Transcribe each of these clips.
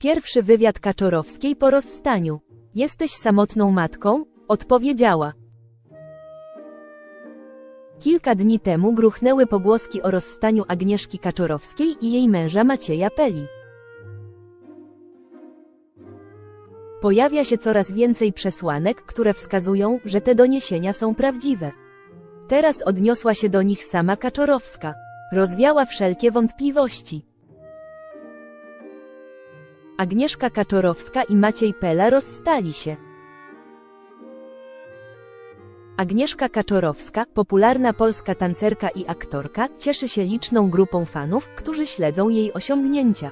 Pierwszy wywiad Kaczorowskiej po rozstaniu. Jesteś samotną matką? Odpowiedziała. Kilka dni temu gruchnęły pogłoski o rozstaniu Agnieszki Kaczorowskiej i jej męża Macieja Peli. Pojawia się coraz więcej przesłanek, które wskazują, że te doniesienia są prawdziwe. Teraz odniosła się do nich sama Kaczorowska. Rozwiała wszelkie wątpliwości. Agnieszka Kaczorowska i Maciej Pela rozstali się. Agnieszka Kaczorowska, popularna polska tancerka i aktorka, cieszy się liczną grupą fanów, którzy śledzą jej osiągnięcia.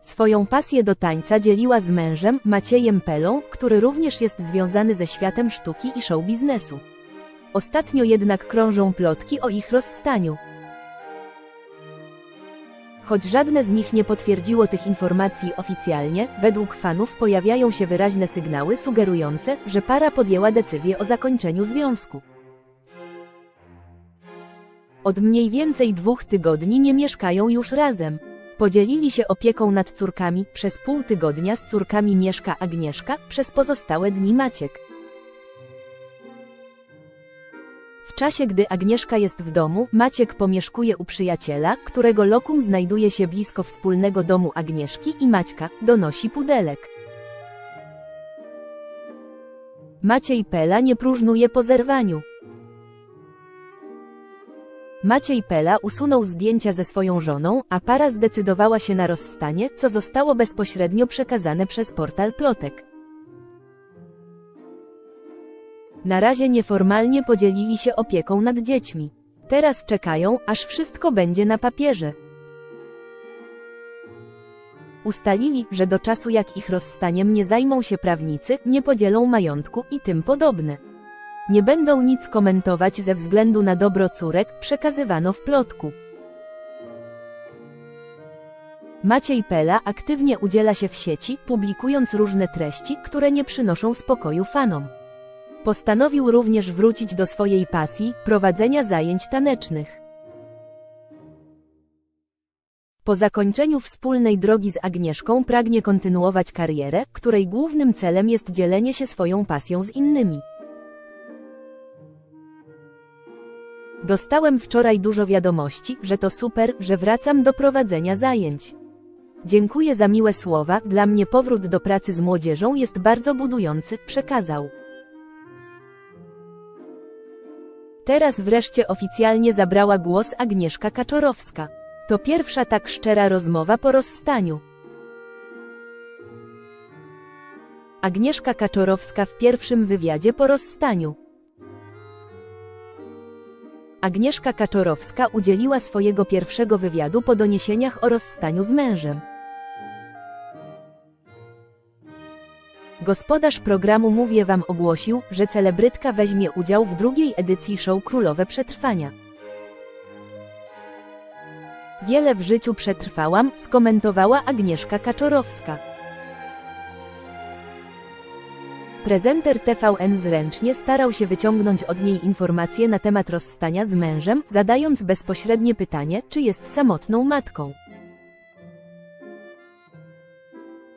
Swoją pasję do tańca dzieliła z mężem, Maciejem Pelą, który również jest związany ze światem sztuki i show biznesu. Ostatnio jednak krążą plotki o ich rozstaniu. Choć żadne z nich nie potwierdziło tych informacji oficjalnie, według fanów pojawiają się wyraźne sygnały sugerujące, że para podjęła decyzję o zakończeniu związku. Od mniej więcej dwóch tygodni nie mieszkają już razem. Podzielili się opieką nad córkami, przez pół tygodnia z córkami mieszka Agnieszka, przez pozostałe dni Maciek. W czasie gdy Agnieszka jest w domu, Maciek pomieszkuje u przyjaciela, którego lokum znajduje się blisko wspólnego domu Agnieszki i Maćka, donosi Pudelek. Maciej Pela nie próżnuje po zerwaniu. Maciej Pela usunął zdjęcia ze swoją żoną, a para zdecydowała się na rozstanie, co zostało bezpośrednio przekazane przez portal Plotek. Na razie nieformalnie podzielili się opieką nad dziećmi. Teraz czekają, aż wszystko będzie na papierze. Ustalili, że do czasu jak ich rozstaniem nie zajmą się prawnicy, nie podzielą majątku i tym podobne. Nie będą nic komentować ze względu na dobro córek, przekazywano w plotku. Maciej Pela aktywnie udziela się w sieci, publikując różne treści, które nie przynoszą spokoju fanom. Postanowił również wrócić do swojej pasji, prowadzenia zajęć tanecznych. Po zakończeniu wspólnej drogi z Agnieszką pragnie kontynuować karierę, której głównym celem jest dzielenie się swoją pasją z innymi. Dostałem wczoraj dużo wiadomości, że to super, że wracam do prowadzenia zajęć. Dziękuję za miłe słowa, dla mnie powrót do pracy z młodzieżą jest bardzo budujący, przekazał. Teraz wreszcie oficjalnie zabrała głos Agnieszka Kaczorowska. To pierwsza tak szczera rozmowa po rozstaniu. Agnieszka Kaczorowska w pierwszym wywiadzie po rozstaniu. Agnieszka Kaczorowska udzieliła swojego pierwszego wywiadu po doniesieniach o rozstaniu z mężem. Gospodarz programu Mówię Wam ogłosił, że celebrytka weźmie udział w drugiej edycji show Królowe Przetrwania. Wiele w życiu przetrwałam, skomentowała Agnieszka Kaczorowska. Prezenter TVN zręcznie starał się wyciągnąć od niej informacje na temat rozstania z mężem, zadając bezpośrednie pytanie, czy jest samotną matką.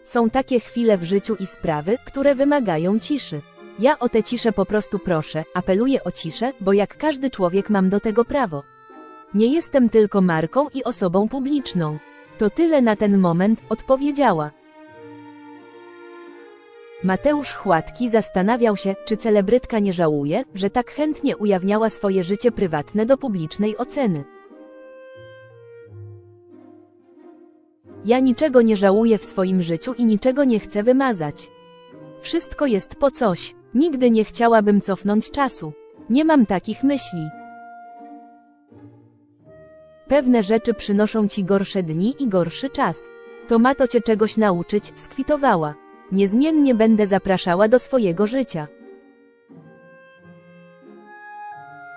Są takie chwile w życiu i sprawy, które wymagają ciszy. Ja o tę ciszę po prostu proszę, apeluję o ciszę, bo jak każdy człowiek mam do tego prawo. Nie jestem tylko marką i osobą publiczną. To tyle na ten moment, odpowiedziała. Mateusz Chłatki zastanawiał się, czy celebrytka nie żałuje, że tak chętnie ujawniała swoje życie prywatne do publicznej oceny. Ja niczego nie żałuję w swoim życiu i niczego nie chcę wymazać. Wszystko jest po coś. Nigdy nie chciałabym cofnąć czasu. Nie mam takich myśli. Pewne rzeczy przynoszą ci gorsze dni i gorszy czas. To ma to cię czegoś nauczyć, skwitowała. Niezmiennie będę zapraszała do swojego życia.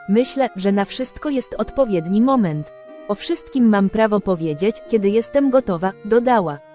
Myślę, że na wszystko jest odpowiedni moment. O wszystkim mam prawo powiedzieć, kiedy jestem gotowa, dodała.